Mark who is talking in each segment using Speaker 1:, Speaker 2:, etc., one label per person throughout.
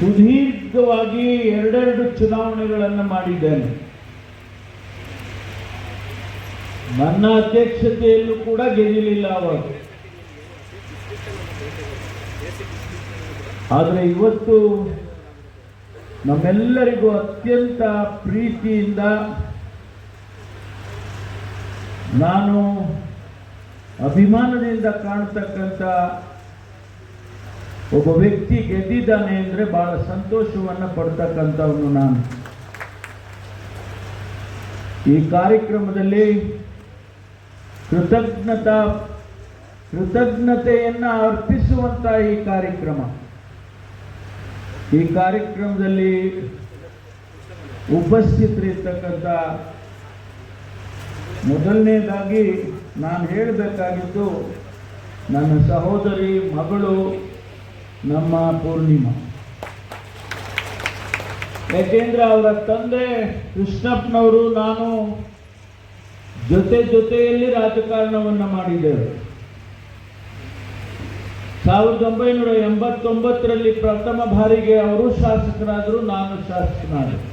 Speaker 1: ಸುದೀರ್ಘವಾಗಿ ಎರಡೆರಡು ಚುನಾವಣೆಗಳನ್ನು ಮಾಡಿದ್ದೇನೆ. ನನ್ನ ಅಧ್ಯಕ್ಷತೆಯಲ್ಲೂ ಕೂಡ ಗೆಲ್ಲಲಿಲ್ಲ ಅವಾಗ. ಆದರೆ ಇವತ್ತು ನಮ್ಮೆಲ್ಲರಿಗೂ ಅತ್ಯಂತ ಪ್ರೀತಿಯಿಂದ ನಾನು ಅಭಿಮಾನದಿಂದ ಕಾಣ್ತಕ್ಕಂಥ ಒಬ್ಬ ವ್ಯಕ್ತಿ ಗೆದ್ದಿದ್ದಾನೆ ಅಂದರೆ ಬಹಳ ಸಂತೋಷವನ್ನು ಪಡ್ತಕ್ಕಂಥವನು ನಾನು. ಈ ಕಾರ್ಯಕ್ರಮದಲ್ಲಿ ಕೃತಜ್ಞತಾ, ಕೃತಜ್ಞತೆಯನ್ನು ಅರ್ಪಿಸುವಂತ ಈ ಕಾರ್ಯಕ್ರಮ. ಈ ಕಾರ್ಯಕ್ರಮದಲ್ಲಿ ಉಪಸ್ಥಿತರಿರ್ತಕ್ಕಂಥ ಮೊದಲನೇದಾಗಿ ನಾನು ಹೇಳಬೇಕಾಗಿದ್ದು ನನ್ನ ಸಹೋದರಿ, ಮಗಳು ನಮ್ಮ ಪೂರ್ಣಿಮಾ. ಯಾಕೆಂದ್ರೆ ಅವರ ತಂದೆ ಕೃಷ್ಣಪ್ಪನವರು ನಾನು ಜೊತೆ ಜೊತೆಯಲ್ಲಿ ರಾಜಕಾರಣವನ್ನು ಮಾಡಿದ್ದೇವೆ. ಸಾವಿರದ ಒಂಬೈನೂರ ಎಂಬತ್ತೊಂಬತ್ತರಲ್ಲಿ ಪ್ರಥಮ ಬಾರಿಗೆ ಅವರು ಶಾಸಕರಾದರು, ನಾನು ಶಾಸಕನಾದೆ.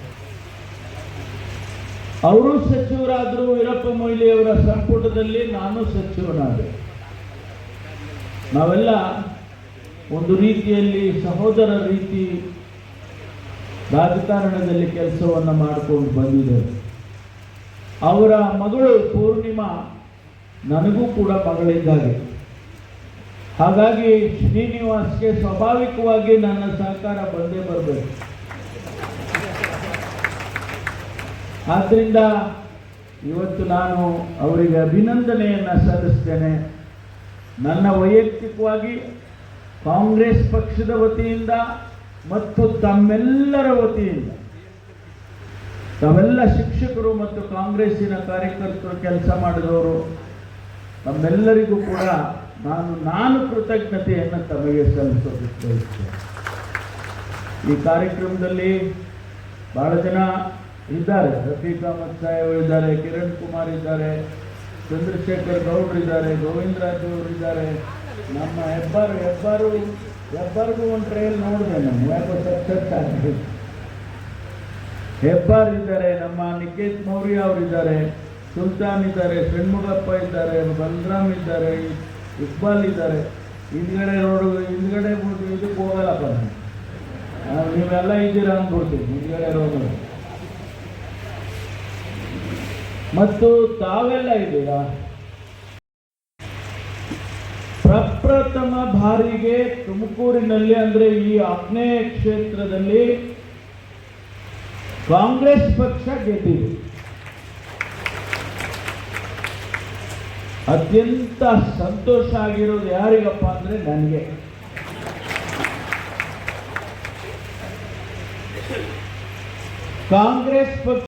Speaker 1: ಅವರು ಸಚಿವರಾದರು ವೀರಪ್ಪ ಮೊಯ್ಲಿಯವರ ಸಂಪುಟದಲ್ಲಿ ನಾನು ಸಚಿವನಾದೆ. ನಾವೆಲ್ಲ ಒಂದು ರೀತಿಯಲ್ಲಿ ಸಹೋದರ ರೀತಿ ರಾಜಕಾರಣದಲ್ಲಿ ಕೆಲಸವನ್ನು ಮಾಡಿಕೊಂಡು ಬಂದಿದ್ದಾರೆ ಅವರ ಮಗಳು ಪೂರ್ಣಿಮಾ ನನಗೂ ಕೂಡ ಮಗಳಿದ್ದಾಗೆ ಹಾಗಾಗಿ ಶ್ರೀನಿವಾಸ್ಗೆ ಸ್ವಾಭಾವಿಕವಾಗಿ ನನ್ನ ಸಹಕಾರ ಬಂದೇ ಬರಬೇಕು. ಆದ್ದರಿಂದ ಇವತ್ತು ನಾನು ಅವರಿಗೆ ಅಭಿನಂದನೆಯನ್ನು ಸಲ್ಲಿಸ್ತೇನೆ. ನನ್ನ ವೈಯಕ್ತಿಕವಾಗಿ ಕಾಂಗ್ರೆಸ್ ಪಕ್ಷದ ವತಿಯಿಂದ ಮತ್ತು ತಮ್ಮೆಲ್ಲರ ವತಿಯಿಂದ. ತಾವೆಲ್ಲ ಶಿಕ್ಷಕರು ಮತ್ತು ಕಾಂಗ್ರೆಸ್ಸಿನ ಕಾರ್ಯಕರ್ತರು ಕೆಲಸ ಮಾಡಿದವರು. ತಮ್ಮೆಲ್ಲರಿಗೂ ಕೂಡ ನಾನು ನಾನು ಕೃತಜ್ಞತೆಯನ್ನು ತಮಗೆ ಸಲ್ಲಿಸೋದಕ್ಕೆ ಈ ಕಾರ್ಯಕ್ರಮದಲ್ಲಿ ಬಹಳ ಜನ ಇದ್ದಾರೆ. ರಫೀಕ್ ಅಹಮದ್ ಸಾಹೇಬ್ ಇದ್ದಾರೆ, ಕಿರಣ್ ಕುಮಾರ್ ಇದ್ದಾರೆ, ಚಂದ್ರಶೇಖರ್ ಗೌಡ್ರು ಇದ್ದಾರೆ ಗೋವಿಂದರಾಜ್ ಅವರು ಇದ್ದಾರೆ ನಮ್ಮ ಹೆಬ್ಬರು ಹೆಬ್ಬರು, ಹೆಬ್ಬರಿಗೂ ಒಂದು ಟ್ರೈಲ್ ನೋಡಿದೆ ನಾನು. ಯಾಕೋ ಆಗಿದೆ. ಹೆಬ್ಬಾರ್ ಇದ್ದಾರೆ, ನಮ್ಮ ನಿಕೇತ್ ಮೌರ್ಯ ಅವರಿದ್ದಾರೆ ಸುಲ್ತಾನ್ ಇದ್ದಾರೆ, ಷಣ್ಮುಗಪ್ಪ ಇದ್ದಾರೆ, ಬಲರಾಮ್ ಇದ್ದಾರೆ, ಇಕ್ಬಾಲ್ ಇದ್ದಾರೆ. ಹಿಂದ್ಗಡೆ ರೋಡು ಹಿಂದ್ಗಡೆ ಇದಕ್ಕೆ ಹೋಗಲ್ಲಪ್ಪ ನಾನು. ನೀವೆಲ್ಲ ಇದ್ದೀರಾ ಅಂದ್ಬಿಡ್ತೀವಿ ಹಿಂದ್ಗಡೆ ರೋಡು ಮತ್ತು ತಾವೆಲ್ಲ ಇದ್ದೀರಾ? ಪ್ರಪ್ರಥಮ ಬಾರಿಗೆ ತುಮಕೂರಿನಲ್ಲಿ, ಅಂದ್ರೆ ಈ ಆಗ್ನೇಯ ಕ್ಷೇತ್ರದಲ್ಲಿ ಕಾಂಗ್ರೆಸ್ ಪಕ್ಷ ಗೆದ್ದಿದೆ. ಅತ್ಯಂತ ಸಂತೋಷ ಆಗಿರೋದು ಯಾರಿಗಪ್ಪ ಅಂದ್ರೆ ನನಗೆ. ಕಾಂಗ್ರೆಸ್ ಪಕ್ಷ